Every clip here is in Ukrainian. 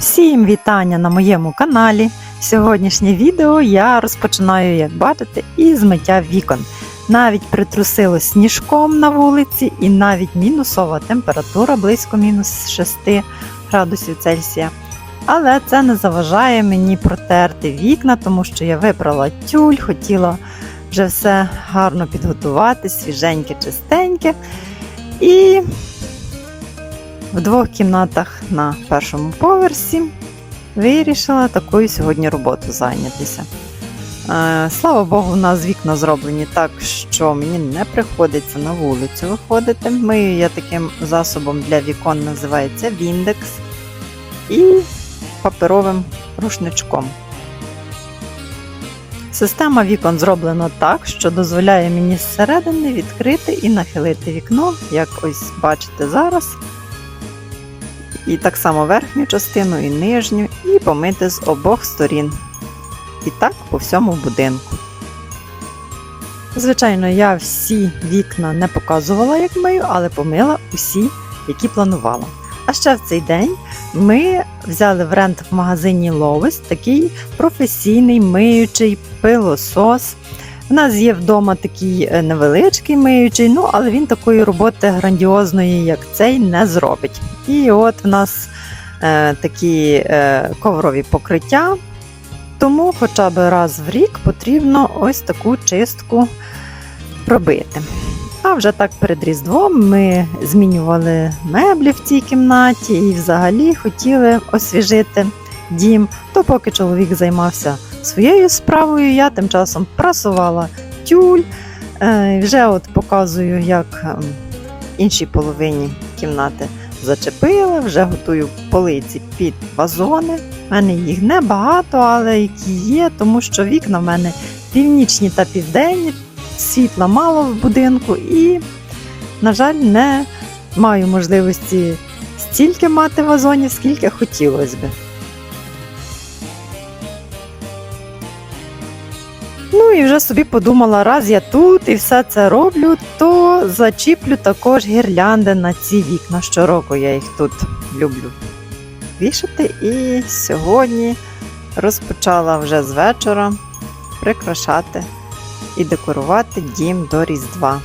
Всім вітання на моєму каналі. Сьогоднішнє відео я розпочинаю, як бачите, із миття вікон. Навіть притрусило сніжком на вулиці, і навіть мінусова температура близько мінус 6 градусів Цельсія. Але це не заважає мені протерти вікна, тому що я вибрала тюль, хотіла вже все гарно підготувати, свіженьке, чистеньке. І в двох кімнатах на першому поверсі вирішила такою сьогодні роботу зайнятися. Е, Слава Богу, у нас вікна зроблені так, що мені не приходиться на вулицю виходити. Мию я таким засобом для вікон називається Віндекс і паперовим рушничком. Система вікон зроблена так, що дозволяє мені зсередини відкрити і нахилити вікно, як ось бачите зараз. І так само верхню частину і нижню, і помити з обох сторін. І так по всьому будинку. Звичайно, я всі вікна не показувала, як мию, але помила усі, які планувала. А ще в цей день ми взяли в рент в магазині Lovis такий професійний миючий пилосос. У нас є вдома такий е, невеличкий миючий, ну але він такої роботи грандіозної, як цей, не зробить. І от в нас е, такі е, коврові покриття. Тому хоча б раз в рік потрібно ось таку чистку робити. А вже так перед Різдвом ми змінювали меблі в цій кімнаті і взагалі хотіли освіжити дім. То поки чоловік займався своєю справою, я тим часом прасувала тюль. Е, Вже от показую, як ем, іншій половині кімнати зачепила, вже готую полиці під вазони. У мене їх небагато, але які є, тому що вікна в мене північні та південні, світла мало в будинку і, на жаль, не маю можливості стільки мати вазонів, скільки хотілося би. Ну і вже собі подумала, раз я тут і все це роблю, то зачіплю також гірлянди на ці вікна. Щороку я їх тут люблю вішати. І сьогодні розпочала вже з вечора прикрашати і декорувати дім до Різдва.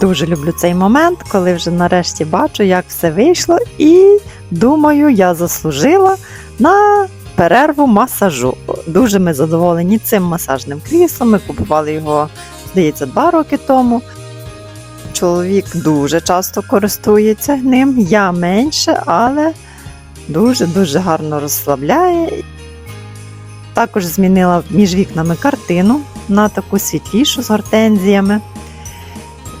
Дуже люблю цей момент, коли вже нарешті бачу, як все вийшло, і думаю, я заслужила на перерву масажу. Дуже ми задоволені цим масажним кріслом. Ми купували його, здається, два роки тому. Чоловік дуже часто користується ним, я менше, але дуже-дуже гарно розслабляє. Також змінила між вікнами картину на таку світлішу з гортензіями.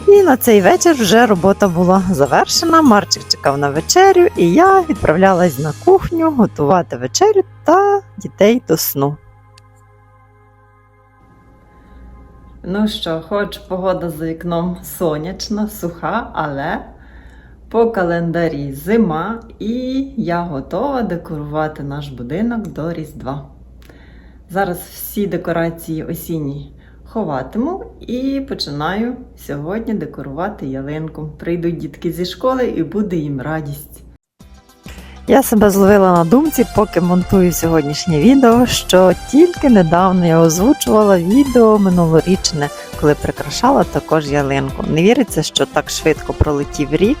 І на цей вечір вже робота була завершена. Марчик чекав на вечерю, і я відправлялась на кухню готувати вечерю та дітей до сну. Ну що, хоч погода за вікном сонячна, суха, але по календарі зима, і я готова декорувати наш будинок до Різдва. Зараз всі декорації осінні ховатиму і починаю сьогодні декорувати ялинку. Прийдуть дітки зі школи і буде їм радість. Я себе зловила на думці, поки монтую сьогоднішнє відео, що тільки недавно я озвучувала відео минулорічне, коли прикрашала також ялинку. Не віриться, що так швидко пролетів рік.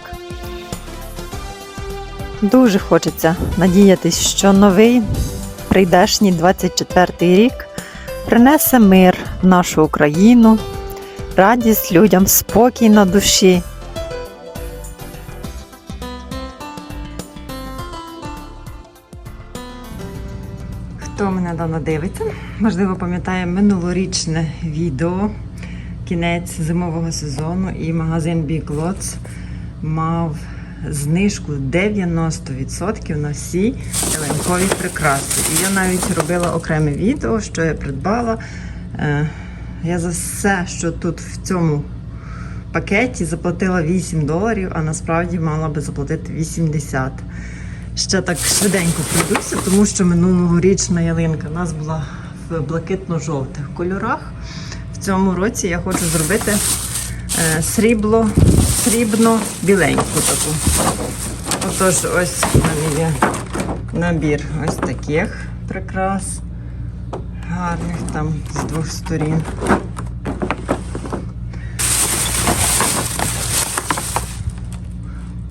Дуже хочеться надіятись, що новий прийдешній 24 рік принесе мир нашу Україну, радість людям, спокій на душі. Хто мене давно дивиться, можливо, пам'ятає минулорічне відео, кінець зимового сезону, і магазин Big Lots мав знижку 90% на всі ялинкові прикраси. І я навіть робила окреме відео, що я придбала. Е, Я за все, що тут в цьому пакеті заплатила 8 доларів, а насправді мала би заплатити 80. Ще так швиденько пройдуся, тому що минулорічна ялинка у нас була в блакитно-жовтих кольорах. В цьому році я хочу зробити е, срібло срібно-біленьку таку. Отож, ось в мене є набір ось таких прикрас. Гарних там з двох сторін.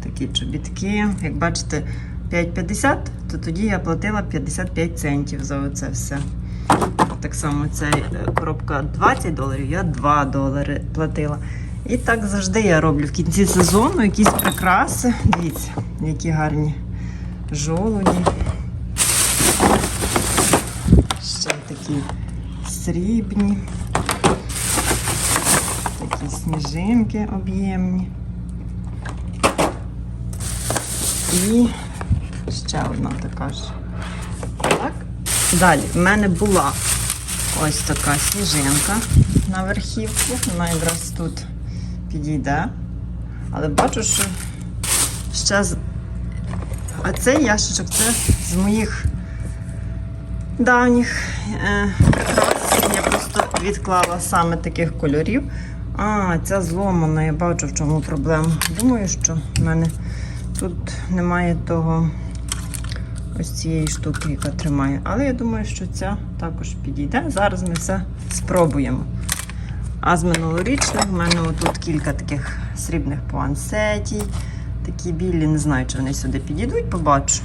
Такі чобітки. Як бачите, 5,50, то тоді я платила 55 центів за оце все. Так само ця е, коробка 20 доларів, я 2 долари платила. І так завжди я роблю в кінці сезону якісь прикраси. Дивіться, які гарні жолуді. Ще такі срібні. Такі сніжинки об'ємні. І ще одна така ж. Так. Далі в мене була ось така сніжинка на верхівку. Вона якраз тут підійде. Але бачу, що ще з. А цей ящичок це з моїх давніх е, відклала саме таких кольорів. А, ця зломана, я бачу, в чому проблема. Думаю, що в мене тут немає того ось цієї штуки, яка тримає. Але я думаю, що ця також підійде. Зараз ми все спробуємо. А з минулорічних в мене отут кілька таких срібних пуансетій. Такі білі, не знаю, чи вони сюди підійдуть, побачу.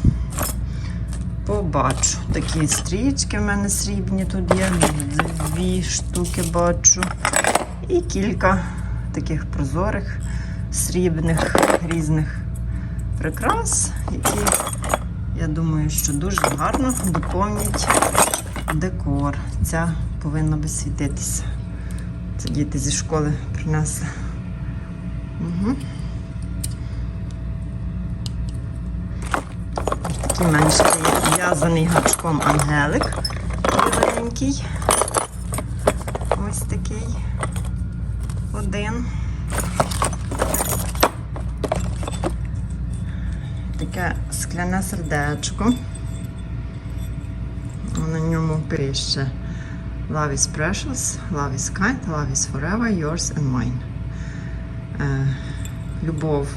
Побачу. Такі стрічки в мене срібні тут є. Дві штуки бачу. І кілька таких прозорих, срібних різних прикрас, які, я думаю, що дуже гарно доповнять декор. Ця повинна би світитися. Це діти зі школи принесли. Угу. Такий є в'язаний гачком ангелик. Біленький. Ось такий один. Таке скляне сердечко. На ньому пише Love is precious, love is kind, love is forever, yours and mine. Е, любов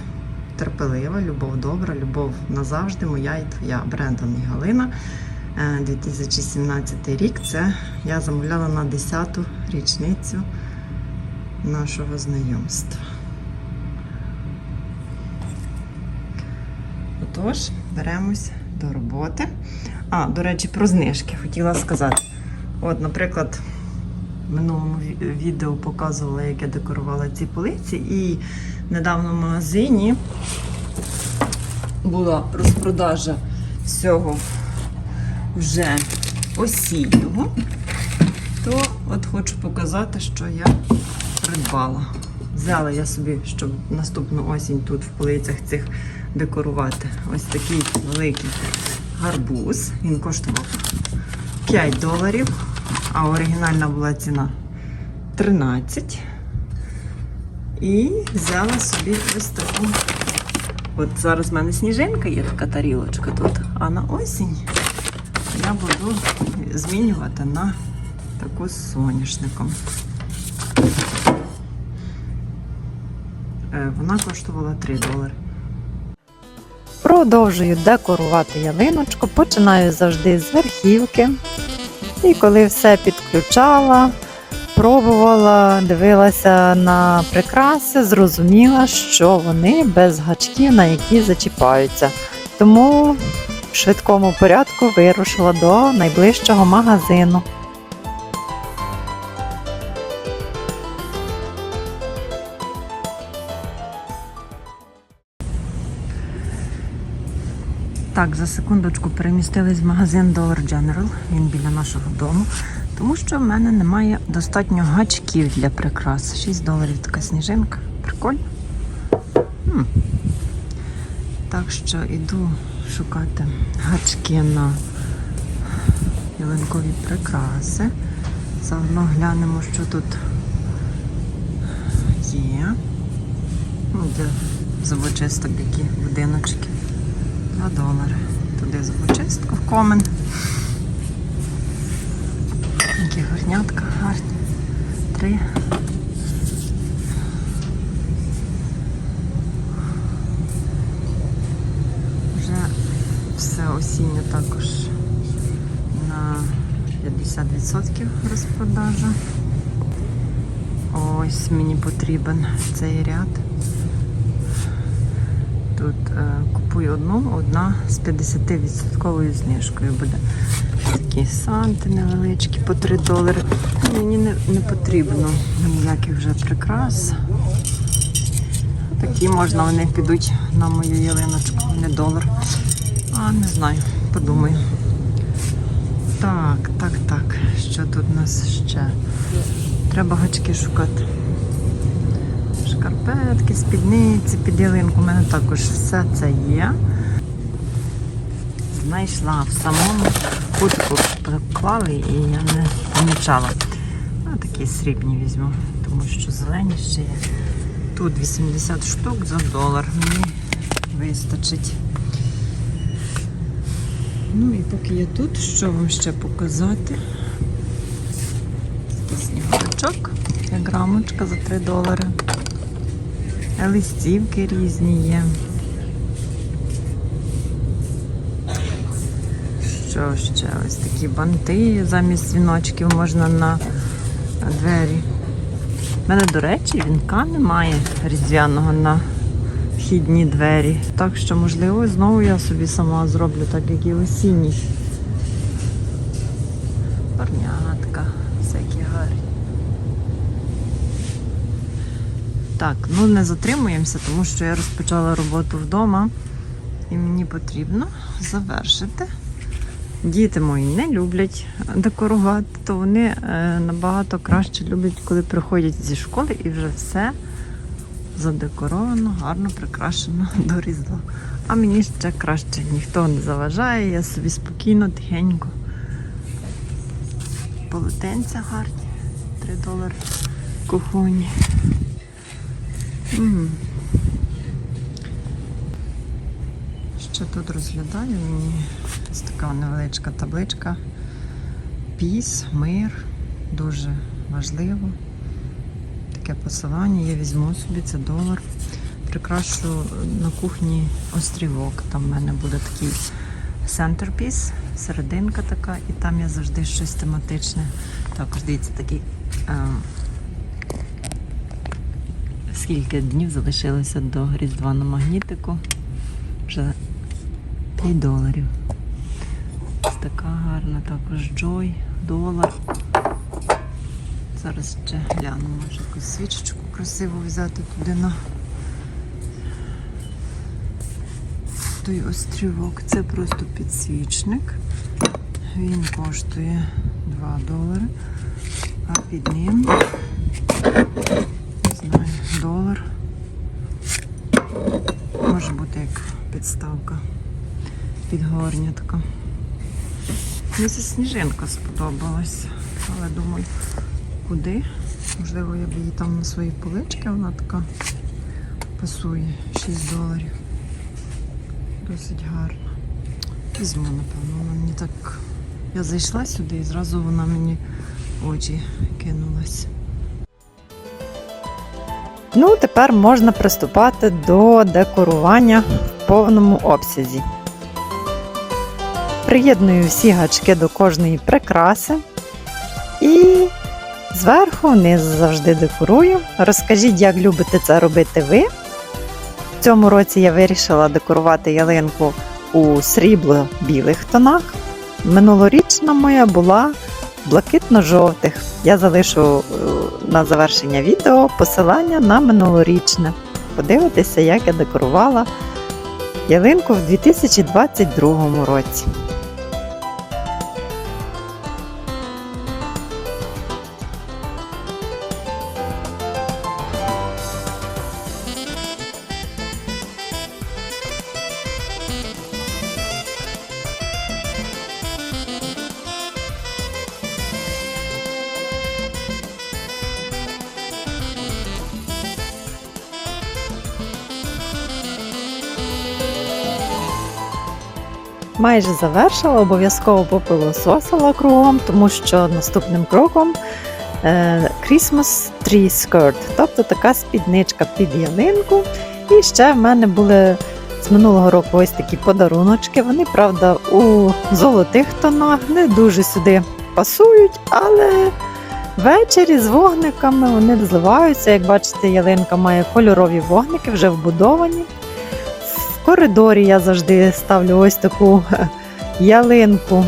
терпелива, любов добра, любов назавжди, моя і твоя. Брендон і Галина. Е, 2017 рік. Це я замовляла на 10-ту річницю нашого знайомства. Отож, беремось до роботи. А, до речі, про знижки хотіла сказати. От, наприклад, в минулому відео показувала, як я декорувала ці полиці, і недавно в магазині була розпродажа всього вже осіннього. То от хочу показати, що я придбала. Взяла я собі, щоб наступну осінь тут в полицях цих декорувати. Ось такий великий гарбуз. Він коштував 5 доларів, а оригінальна була ціна 13. І взяла собі ось таку. От зараз в мене сніжинка є така тарілочка тут, а на осінь я буду змінювати на таку з соняшником. Е, Вона коштувала 3 долари. Продовжую декорувати ялиночку, починаю завжди з верхівки. І коли все підключала, пробувала, дивилася на прикраси, зрозуміла, що вони без гачків, на які зачіпаються. Тому в швидкому порядку вирушила до найближчого магазину. Так, за секундочку перемістились в магазин Dollar General. Він біля нашого дому. Тому що в мене немає достатньо гачків для прикрас. 6 доларів така сніжинка. Прикольно. М. Так що іду шукати гачки на ялинкові прикраси. Заодно глянемо, що тут є. Ну, Для зубочисток які будиночки. 2 долари. Туди зубочистку в комен. Зернятка гарні. Три. Вже все осіння також на 50% розпродажа. Ось мені потрібен цей ряд. Е, купую одну, одна з 50% знижкою буде. Такі санти невеличкі по 3 долари. Мені не, не потрібно ніяких вже прикрас. Такі можна, вони підуть на мою ялиночку, не долар. А, не знаю, подумаю. Так, так, так. Що тут у нас ще? Треба гачки шукати. Шкарпетки, спідниці, під ялинку. У мене також все це є. Знайшла в самому кутику поклали і я не помічала. А такі срібні візьму, тому що зелені ще є. Тут 80 штук за долар. Мені вистачить. Ну і поки я тут, що вам ще показати? Сніговичок, як рамочка за 3 долари. Листівки різні є. Що ще? Ось такі банти замість дзвіночків можна на двері. У мене, до речі, вінка немає різдвяного на вхідні двері. Так що, можливо, знову я собі сама зроблю, так як і осінній. Так, ну не затримуємося, тому що я розпочала роботу вдома і мені потрібно завершити. Діти мої не люблять декорувати, то вони е, набагато краще люблять, коли приходять зі школи і вже все задекоровано, гарно прикрашено до Різдва. А мені ще краще ніхто не заважає, я собі спокійно, тихенько. Полотенця гарні, 3 долари кухоні. М. Що тут розглядаю? Мені ось така невеличка табличка. Піс, мир. Дуже важливо. Таке посилання. Я візьму собі, це долар. Прикрашу на кухні острівок. Там в мене буде такий centerpiece, серединка така, і там я завжди щось тематичне. Також дивіться, такий. Скільки днів залишилося до Різдва на магнітику? Вже 5 доларів. Ось така гарна, також Joy, долар. Зараз ще гляну, може якусь свічечку красиву взяти туди на той острівок. Це просто підсвічник. Він коштує 2 долари, а під ним долар. Може бути як підставка під горня така. Мені ця сніжинка сподобалась, але думаю, куди? Можливо, я б її там на свої полички, вона така пасує 6 доларів. Досить гарна. Візьму, напевно, вона мені так. Я зайшла сюди і зразу вона мені в очі кинулась. Ну, тепер можна приступати до декорування в повному обсязі. Приєдную всі гачки до кожної прикраси і зверху вниз завжди декорую. Розкажіть, як любите це робити ви. В цьому році я вирішила декорувати ялинку у срібло-білих тонах. Минулорічна моя була блакитно-жовтих. Я залишу е, на завершення відео посилання на минулорічне. Подивитися, як я декорувала ялинку в 2022 році. Майже завершила, обов'язково попилососила кругом, тому що наступним кроком е, Christmas Tree Skirt, тобто така спідничка під ялинку. І ще в мене були з минулого року ось такі подаруночки. Вони, правда, у золотих тонах не дуже сюди пасують, але ввечері з вогниками вони зливаються. Як бачите, ялинка має кольорові вогники, вже вбудовані. В коридорі я завжди ставлю ось таку ялинку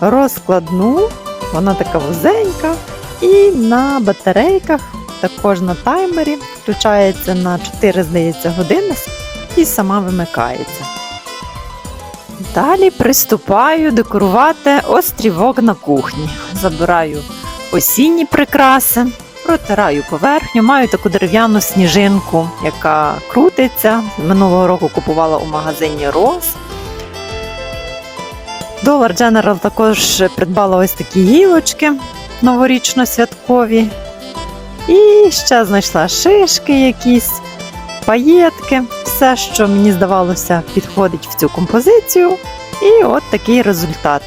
розкладну. Вона така вузенька. І на батарейках, також на таймері, включається на 4, здається, години і сама вимикається. Далі приступаю декорувати острівок на кухні. Забираю осінні прикраси, протираю поверхню, маю таку дерев'яну сніжинку, яка крутиться. Минулого року купувала у магазині Роз. Dollar General також придбала ось такі гілочки новорічно-святкові. І ще знайшла шишки якісь, паєтки, все, що мені здавалося, підходить в цю композицію. І от такий результат.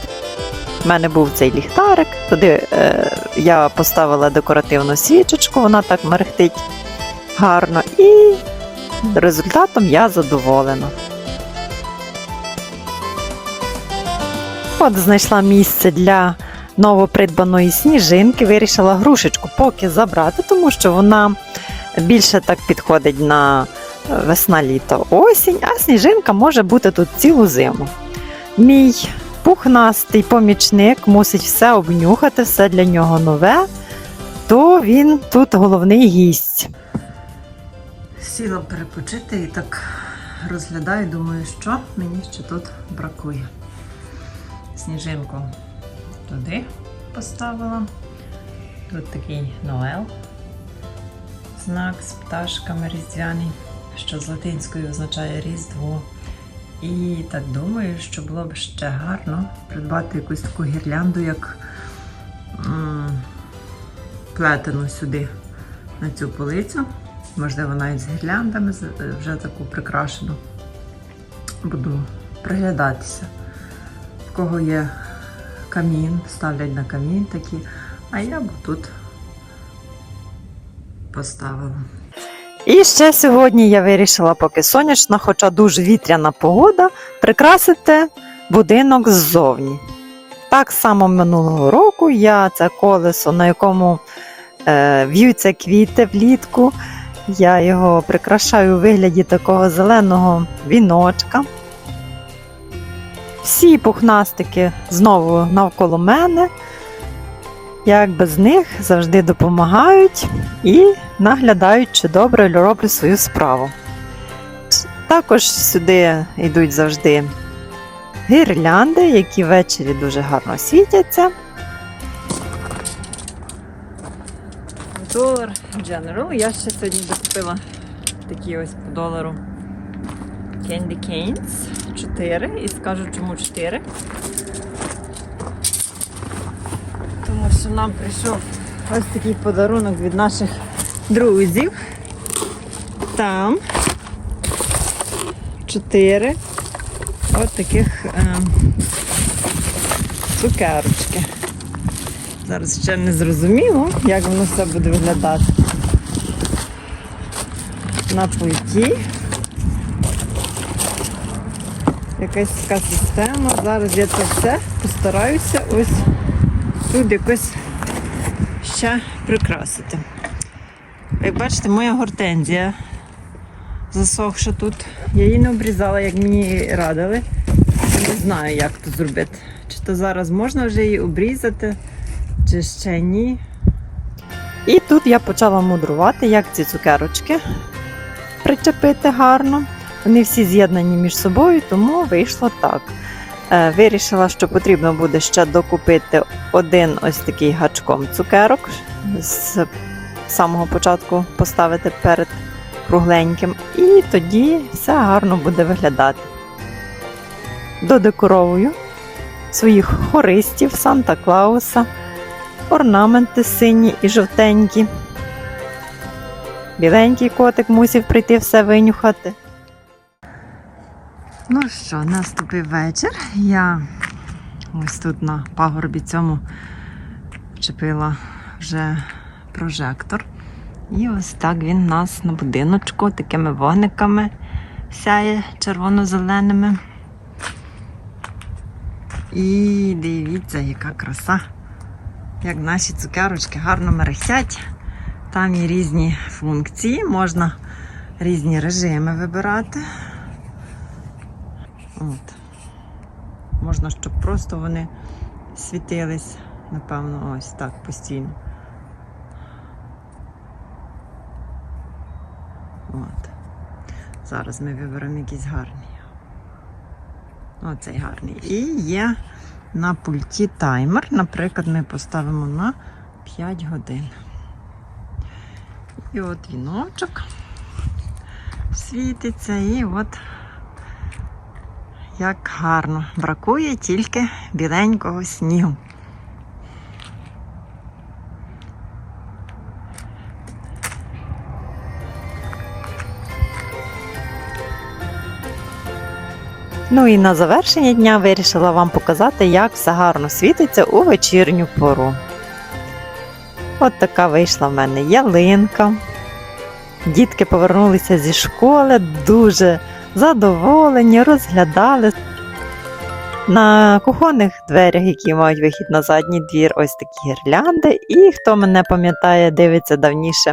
У мене був цей ліхтарик, туди е, я поставила декоративну свічечку, вона так мерехтить гарно. І результатом я задоволена. От знайшла місце для новопридбаної сніжинки. Вирішила грушечку поки забрати, тому що вона більше так підходить на весна, літо, осінь, а сніжинка може бути тут цілу зиму. Мій пухнастий помічник мусить все обнюхати, все для нього нове, то він тут головний гість. Сіла перепочити і так розглядаю, думаю, що мені ще тут бракує. Сніжинку туди поставила. Тут такий Ноел. Знак з пташками різдвяний, що з латинською означає Різдво. І так думаю, що було б ще гарно придбати якусь таку гірлянду, як плетену сюди на цю полицю. Можливо, навіть з гірляндами вже таку прикрашену. Буду приглядатися. В кого є камін, ставлять на камін такі, а я б тут поставила. І ще сьогодні я вирішила, поки сонячна, хоча дуже вітряна погода, прикрасити будинок ззовні. Так само минулого року я це колесо, на якому е, в'ються квіти влітку. Я його прикрашаю у вигляді такого зеленого віночка. Всі пухнастики знову навколо мене. Як без них завжди допомагають і наглядають, чи добре роблю свою справу. Також сюди йдуть завжди гірлянди, які ввечері дуже гарно світяться. Долар General. Я ще сьогодні докупила такі ось по долару Candy Canes 4 і скажу чому 4. Тому що нам прийшов ось такий подарунок від наших друзів. Там 4 от таких ем, цукерочки. Зараз ще не зрозуміло, як воно все буде виглядати. На пульті. Якась така система. Зараз я це все постараюся ось тут якось ще прикрасити. Як бачите, моя гортензія засохша тут. Я її не обрізала, як мені радили. Не знаю, як то зробити. Чи то зараз можна вже її обрізати, чи ще ні. І тут я почала мудрувати, як ці цукерочки причепити гарно. Вони всі з'єднані між собою, тому вийшло так. Е, Вирішила, що потрібно буде ще докупити один ось такий гачком цукерок з самого початку поставити перед кругленьким, і тоді все гарно буде виглядати. Додекоровую своїх хористів Санта Клауса, орнаменти сині і жовтенькі. Біленький котик мусив прийти все винюхати. Ну що, наступив вечір. Я ось тут на пагорбі цьому вчепила вже прожектор. І ось так він у нас на будиночку такими вогниками сяє червоно-зеленими. І дивіться, яка краса. Як наші цукерочки гарно мерехтять. Там є різні функції, можна різні режими вибирати. От. Можна, щоб просто вони світились, напевно, ось так постійно. От. Зараз ми виберемо якийсь гарний. Оцей гарний. І є на пульті таймер. Наприклад, ми поставимо на 5 годин. І от віночок світиться, і от як гарно. Бракує тільки біленького снігу. Ну і на завершення дня вирішила вам показати, як все гарно світиться у вечірню пору. От така вийшла в мене ялинка. Дітки повернулися зі школи, дуже задоволені, розглядали. На кухонних дверях, які мають вихід на задній двір, ось такі гірлянди. І хто мене пам'ятає, дивиться давніше,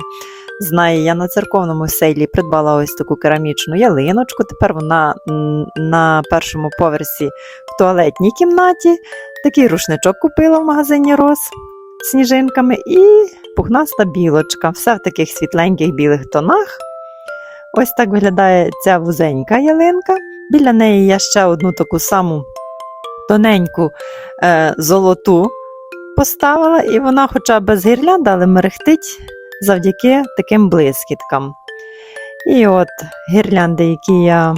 знає, я на церковному селі придбала ось таку керамічну ялиночку. Тепер вона на першому поверсі в туалетній кімнаті. Такий рушничок купила в магазині Рос сніжинками і пухнаста білочка. Все в таких світленьких білих тонах. Ось так виглядає ця вузенька ялинка. Біля неї я ще одну таку саму тоненьку е, золоту поставила, і вона, хоча без гірлянди, але мерехтить завдяки таким блискіткам. І от гірлянди, які я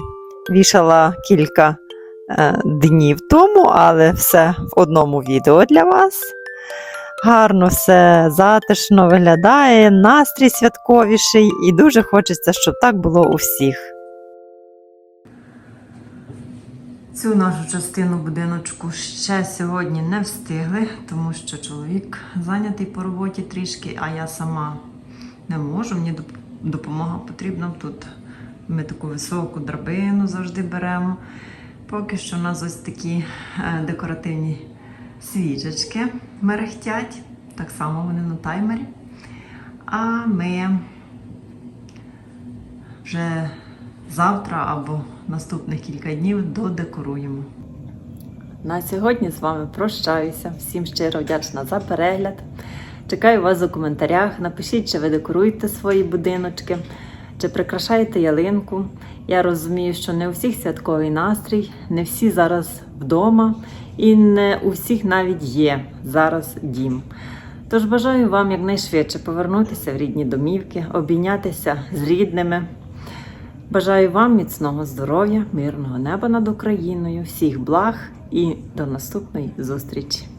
вішала кілька е, днів тому, але все в одному відео для вас. Гарно все затишно виглядає, настрій святковіший, і дуже хочеться, щоб так було у всіх. Цю нашу частину будиночку ще сьогодні не встигли, тому що чоловік зайнятий по роботі трішки, а я сама не можу. Мені допомога потрібна тут. Ми таку високу драбину завжди беремо. Поки що у нас ось такі е, декоративні свічечки мерехтять. Так само вони на таймері. А ми вже завтра або наступних кілька днів додекоруємо. На сьогодні з вами прощаюся. Всім щиро вдячна за перегляд. Чекаю вас у коментарях. Напишіть, чи ви декоруєте свої будиночки, чи прикрашаєте ялинку. Я розумію, що не у всіх святковий настрій, не всі зараз вдома, і не у всіх навіть є зараз дім. Тож бажаю вам якнайшвидше повернутися в рідні домівки, обійнятися з рідними. Бажаю вам міцного здоров'я, мирного неба над Україною, всіх благ і до наступної зустрічі!